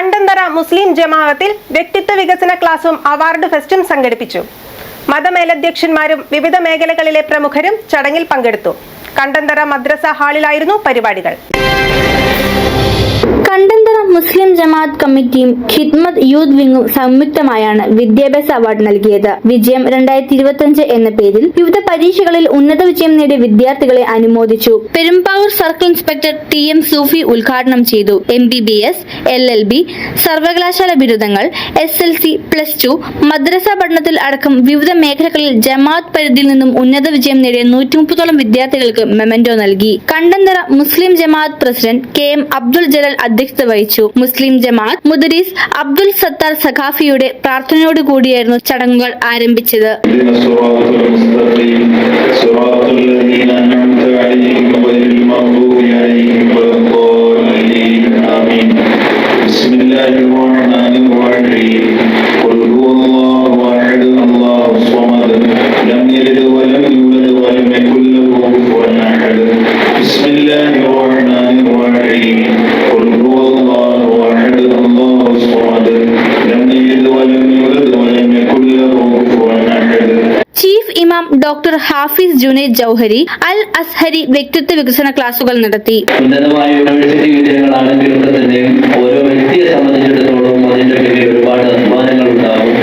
കണ്ടന്തറ മുസ്ലിം ജമാഅത്തിൽ വ്യക്തിത്വ വികസന ക്ലാസും അവാർഡ് ഫെസ്റ്റും സംഘടിപ്പിച്ചു. മതമേലധ്യക്ഷന്മാരും വിവിധ മേഖലകളിലെ പ്രമുഖരും ചടങ്ങിൽ പങ്കെടുത്തു. കണ്ടന്തറ മദ്രസ ഹാളിലായിരുന്നു പരിപാടികൾ. കണ്ടന്തറ മുസ്ലിം ജമാഅത്ത് കമ്മിറ്റിയും ഖിദ്മത് യൂത്ത് വിങ്ങും സംയുക്തമായാണ് വിദ്യാഭ്യാസ അവാർഡ് നൽകിയത്. വിജയം രണ്ടായിരത്തി ഇരുപത്തിയഞ്ച് എന്ന പേരിൽ വിവിധ പരീക്ഷകളിൽ ഉന്നത വിജയം നേടിയ വിദ്യാർത്ഥികളെ അനുമോദിച്ചു. Perumbavoor circle inspector T M Sufi ഉദ്ഘാടനം ചെയ്തു. M B B S L L B സർവകലാശാല ബിരുദങ്ങൾ S L C plus two മദ്രസ പഠനത്തിൽ അടക്കം വിവിധ മേഖലകളിൽ ജമാഅത്ത് പരിധിയിൽ നിന്നും ഉന്നത വിജയം നേടിയ നൂറ്റി മുപ്പതോളം വിദ്യാർത്ഥികൾക്ക് മെമന്റോ നൽകി. കണ്ടന്തറ മുസ്ലിം ജമാഅത്ത് president K M Abdul Jalal അധ്യക്ഷത വഹിച്ചു. മുസ്ലിം ജമാഅത്ത് മുദരീസ് അബ്ദുൽ സത്താർ സഖാഫിയുടെ പ്രാർത്ഥനയോട് കൂടിയായിരുന്നു ചടങ്ങുകൾ ആരംഭിച്ചത്. ഇമാം ഡോക്ടർ ഹാഫിസ് ജുനേദ് ജൌഹരി അൽ അസ്ഹരി വ്യക്തിത്വ വികസന ക്ലാസുകൾ നടത്തി. യൂണിവേഴ്സിറ്റി തന്നെ ഓരോ വ്യക്തിയെ സംബന്ധിച്ചിടത്തോളം അതിന്റെ പേരിൽ ഒരുപാട് അഭിമാനങ്ങൾ ഉണ്ടാകും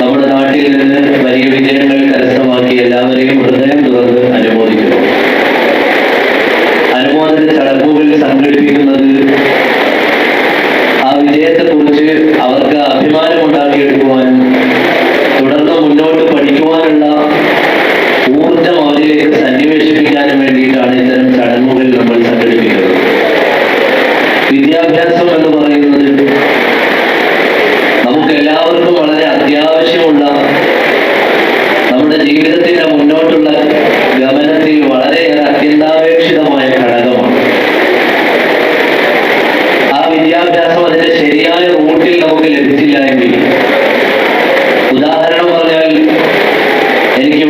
നമ്മുടെ നാട്ടിൽ നിന്ന് അവരിലേക്ക് സന്നിവേശിപ്പിക്കാനും വേണ്ടിയിട്ടാണ് ഇത്തരം ചടങ്ങുകൾ നമ്മൾ സംഘടിപ്പിക്കുന്നത്. വിദ്യാഭ്യാസം എന്ന് പറയുന്നത് നമുക്ക് എല്ലാവർക്കും വളരെ അത്യാവശ്യമുള്ള നമ്മുടെ ജീവിതത്തിന്റെ മുന്നോട്ടുള്ള ഗമനത്തിൽ വളരെയേറെ അത്യന്താപേക്ഷിതമായ ഘടകമാണ്. ആ വിദ്യാഭ്യാസം അതിന്റെ ശരിയായ റൂട്ടിൽ നമുക്ക് ലഭിച്ചില്ല എങ്കിൽ ഉദാഹരണം പറഞ്ഞാൽ എനിക്ക്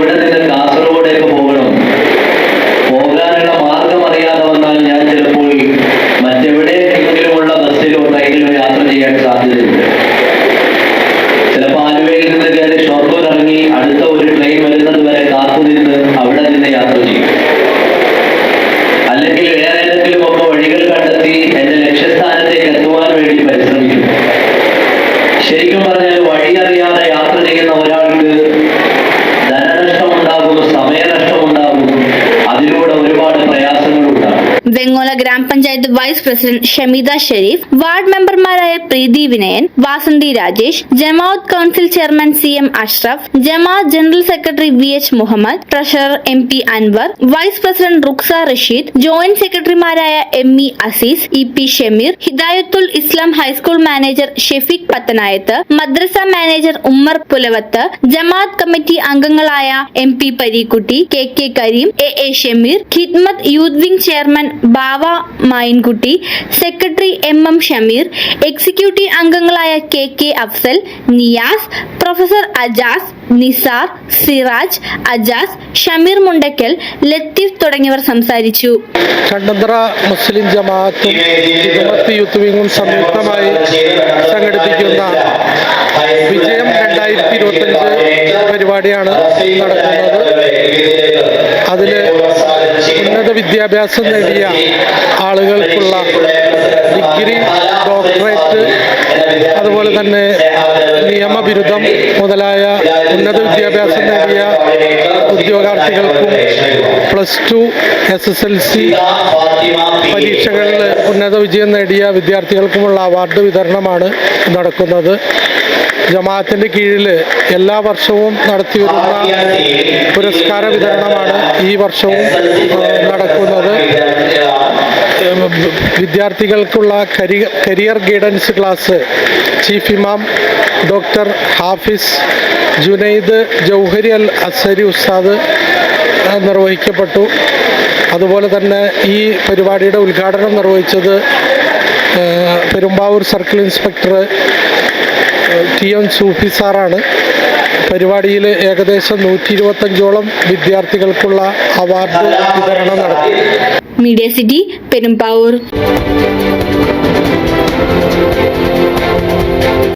ഗ്രാമപഞ്ചായത്ത് vice president Shameeda Sharif ward മെമ്പർമാരായ പ്രീതി വിനയൻ വാസന്തി രാജേഷ് ജമാഅത്ത് council chairman C M Ashraf ജമാഅത്ത് general secretary V H Muhammad treasurer M P Anwar vice president Ruksa Rasheed joint സെക്രട്ടറിമാരായ M E Azeez E P Shameer Hidayathul Islam high school manager Shefeeq Pathanayath മദ്രസ manager Ummer Pulavath ജമാഅത്ത് committee അംഗങ്ങളായ M P Pareekutty K K Kareem A A Shameer Khidmath youth wing chairman Bava Mayinkutty secretary M M Shameer executive അംഗങ്ങളായ K K Afsal Niyas professor Ajas Nisar Siraj Ajas Shameer Mundakkal Latheef തുടങ്ങിയവർ സംസാരിച്ചു. കണ്ടന്തറ മുസ്ലിം ജമാഅത്തും youth സംയുക്തമായി സംഘടിപ്പിക്കുന്ന വിജയം രണ്ടായിരത്തി ഇരുപത്തഞ്ച് പരിപാടിയാണ് നടക്കുന്നത്. അതിൽ വിദ്യാഭ്യാസം നേടിയ ആളുകൾക്കുള്ള ഡിഗ്രി ഡോക്ടറേറ്റ് അതുപോലെ തന്നെ നിയമബിരുദം മുതലായ ഉന്നത വിദ്യാഭ്യാസം നേടിയ ഉദ്യോഗാർത്ഥികൾക്കും plus two S S L C പരീക്ഷകളിൽ ഉന്നത വിജയം നേടിയ വിദ്യാർത്ഥികൾക്കുമുള്ള അവാർഡ് വിതരണമാണ് നടക്കുന്നത്. ജമാഅത്തിന്റെ കീഴിൽ എല്ലാ വർഷവും നടത്തിവരുന്ന പുരസ്കാര വിതരണമാണ് ഈ വർഷവും നടക്കുന്നത്. വിദ്യാർത്ഥികൾക്കുള്ള കരി കരിയർ ഗൈഡൻസ് ക്ലാസ് ചീഫ് ഇമാം ഡോക്ടർ ഹാഫിസ് ജുനൈദ് ജൗഹരി അൽ അസരി ഉസ്താദ് നിർവഹിക്കപ്പെട്ടു. അതുപോലെ തന്നെ ഈ പരിപാടിയുടെ ഉദ്ഘാടനം നിർവഹിച്ചത് Perumbavoor circle inspector T M Sufi സാറാണ്. പരിപാടിയിൽ ഏകദേശം നൂറ്റി ഇരുപത്തഞ്ചോളം വിദ്യാർത്ഥികൾക്കുള്ള അവാർഡ് വിതരണം നടത്തി. Media city Perumbavoor.